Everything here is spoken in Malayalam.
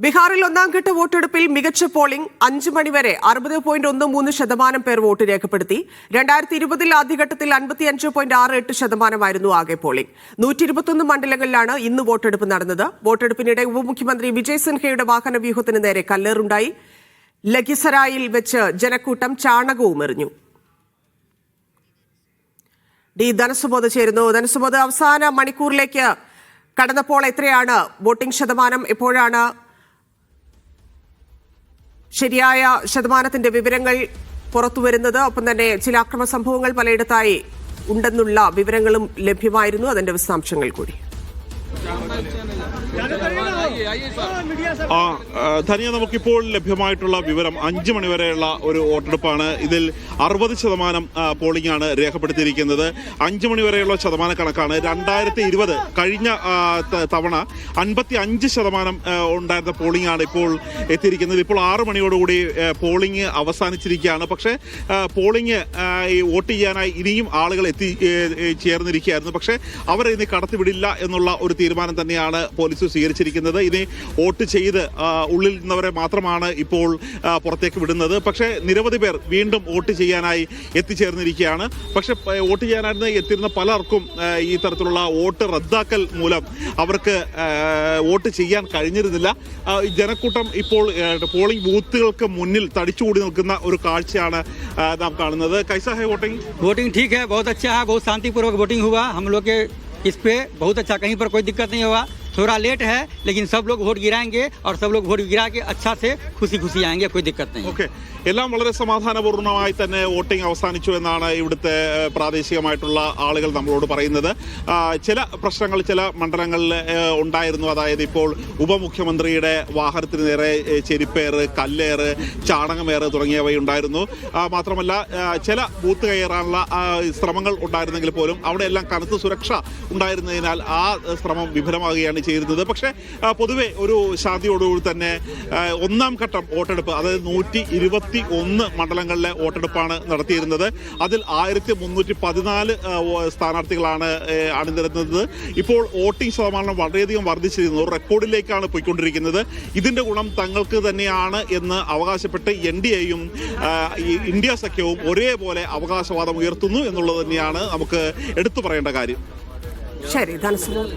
ബീഹാറിൽ ഒന്നാം ഘട്ട വോട്ടെടുപ്പിൽ മികച്ച പോളിംഗ് അഞ്ച് മണിവരെ അറുപത് പോയിന്റ് ഒന്ന് മൂന്ന് ശതമാനം പേർ വോട്ട് രേഖപ്പെടുത്തി. രണ്ടായിരത്തി ഇരുപതിൽ ആദ്യഘട്ടത്തിൽ അൻപത്തിയഞ്ച് പോയിന്റ് ആറ് എട്ട് ശതമാനമായിരുന്നു ആകെ പോളിംഗ്. നൂറ്റി ഇരുപത്തൊന്ന് മണ്ഡലങ്ങളിലാണ് ഇന്ന് വോട്ടെടുപ്പ് നടന്നത്. വോട്ടെടുപ്പിനിടെ ഉപമുഖ്യമന്ത്രി വിജയ് സിൻഹയുടെ വാഹന വ്യൂഹത്തിന് നേരെ കല്ലേറുണ്ടായി. ലഖിസരായിൽ വെച്ച് ജനക്കൂട്ടം ചാണകവും എറിഞ്ഞു. ഡി ധനസുബോധ ചേരുന്നു. ധനസുബോധ അവസാന മണിക്കൂറിലേക്ക് കടന്നപ്പോൾ എത്രയാണ് വോട്ടിംഗ് ശതമാനം? എപ്പോഴാണ് ശരിയായ ശതമാനത്തിന്റെ വിവരങ്ങൾ പുറത്തുവരുന്നത് ഒപ്പം തന്നെ ചില അക്രമ സംഭവങ്ങൾ പലയിടത്തായി ഉണ്ടെന്നുള്ള വിവരങ്ങളും ലഭ്യമായിരുന്നു. അതിന്റെ വിശദാംശങ്ങൾ കൂടി. ആ ധനിയ നമുക്കിപ്പോൾ ലഭ്യമായിട്ടുള്ള വിവരം അഞ്ച് മണിവരെയുള്ള ഒരു വോട്ടെടുപ്പാണ്. ഇതിൽ അറുപത് ശതമാനം പോളിംഗ് ആണ് രേഖപ്പെടുത്തിയിരിക്കുന്നത്. അഞ്ച് മണിവരെയുള്ള ശതമാന കണക്കാണ് രണ്ടായിരത്തി ഇരുപത് കഴിഞ്ഞ തവണ അൻപത്തി അഞ്ച് ശതമാനം ഉണ്ടായിരുന്ന പോളിംഗ് ആണ് ഇപ്പോൾ എത്തിയിരിക്കുന്നത്. ഇപ്പോൾ ആറ് മണിയോടുകൂടി പോളിംഗ് അവസാനിച്ചിരിക്കുകയാണ്. പക്ഷേ പോളിംഗ് വോട്ട് ചെയ്യാനായി ഇനിയും ആളുകൾ എത്തി ചേർന്നിരിക്കുകയായിരുന്നു. പക്ഷേ അവരെ ഇനി കടത്തിവിടില്ല എന്നുള്ള ഒരു തീരുമാനം തന്നെയാണ് പോലീസ് സ്വീകരിച്ചിരിക്കുന്നത് ഇനി വോട്ട് ചെയ്ത് ആ, ഉള്ളിൽ നിന്നവരെ മാത്രമാണ് ഇപ്പോൾ ആ, പുറത്തേക്ക് വിടുന്നത് പക്ഷേ നിരവധി പേർ വീണ്ടും വോട്ട് ചെയ്യാനായി എത്തിച്ചേർന്നിരിക്കുകയാണ് പക്ഷേ പ- വോട്ട് ചെയ്യാനായിരുന്നു എത്തിയിരുന്ന പലർക്കും ആ, ഈ തരത്തിലുള്ള വോട്ട് റദ്ദാക്കൽ മൂലം അവർക്ക് ആ, വോട്ട് ചെയ്യാൻ കഴിഞ്ഞിരുന്നില്ല ആ, ഈ ജനക്കൂട്ടം ഇപ്പോൾ ആ, പോളിംഗ് ബൂത്തുകൾക്ക് മുന്നിൽ തടിച്ചുകൂടി നിൽക്കുന്ന ഒരു കാഴ്ചയാണ് ആ, നാം കാണുന്നത് കൈസ ഹൈ വോട്ടിംഗ് वोटिंग ठीक है बहुत अच्छा है बहुत शांतिपूर्वक वोटिंग हुआ हम लोग के इस पर बहुत अच्छा कहीं पर कोई दिक्कत नहीं हुआ थोड़ा लेट है लेकिन सब लोग वोट गिराएंगे और सब लोग वोट गिरा के अच्छा से खुशी खुशी आएंगे कोई दिक्कत नहीं ഓക്കെ എല്ലാം വളരെ സമാധാനപൂർണ്ണമായി തന്നെ വോട്ടിംഗ് അവസാനിച്ചു എന്നാണ് ഇവിടുത്തെ ഏഹ്, പ്രാദേശികമായിട്ടുള്ള ആളുകൾ നമ്മളോട് പറയുന്നത് ആ, ചില പ്രശ്നങ്ങൾ ചില മണ്ഡലങ്ങളിൽ ഏഹ്, ഉണ്ടായിരുന്നു അതായത് ഇപ്പോൾ ഉപമുഖ്യമന്ത്രിയുടെ വാഹനത്തിന് നേരെ ഏഹ്, ചെരിപ്പേറ് കല്ലേറ് ചാണകമേറ് തുടങ്ങിയവ ഉണ്ടായിരുന്നു ആ, മാത്രമല്ല ആ, ചില ബൂത്ത് കയറാനുള്ള ആ, ശ്രമങ്ങൾ ഉണ്ടായിരുന്നെങ്കിൽ പോലും അവിടെ എല്ലാം കനത്ത സുരക്ഷ ഉണ്ടായിരുന്നതിനാൽ ആ ശ്രമം വിഫലമാകുകയാണ് ചെയ്തിരുന്നത്. പക്ഷേ പൊതുവെ ഒരു ശാന്തിയോടുകൂടി തന്നെ ഒന്നാം ഘട്ടം വോട്ടെടുപ്പ് അതായത് നൂറ്റി ഇരുപത്തി ഒന്ന് മണ്ഡലങ്ങളിലെ വോട്ടെടുപ്പാണ് നടത്തിയിരുന്നത്. അതിൽ ആയിരത്തി മുന്നൂറ്റി പതിനാല് സ്ഥാനാർത്ഥികളാണ് അണിനിരുന്നത്. ഇപ്പോൾ വോട്ടിംഗ് ശതമാനം വളരെയധികം വർദ്ധിച്ചിരുന്നു റെക്കോർഡിലേക്കാണ് പോയിക്കൊണ്ടിരിക്കുന്നത്. ഇതിന്റെ ഗുണം തങ്ങൾക്ക് തന്നെയാണ് എന്ന് അവകാശപ്പെട്ട് എൻ ഡി എയും ഇന്ത്യ സഖ്യവും ഒരേപോലെ അവകാശവാദം ഉയർത്തുന്നു എന്നുള്ളത് തന്നെയാണ് നമുക്ക് എടുത്തു പറയേണ്ട കാര്യം. ശരി ധനസുബോധ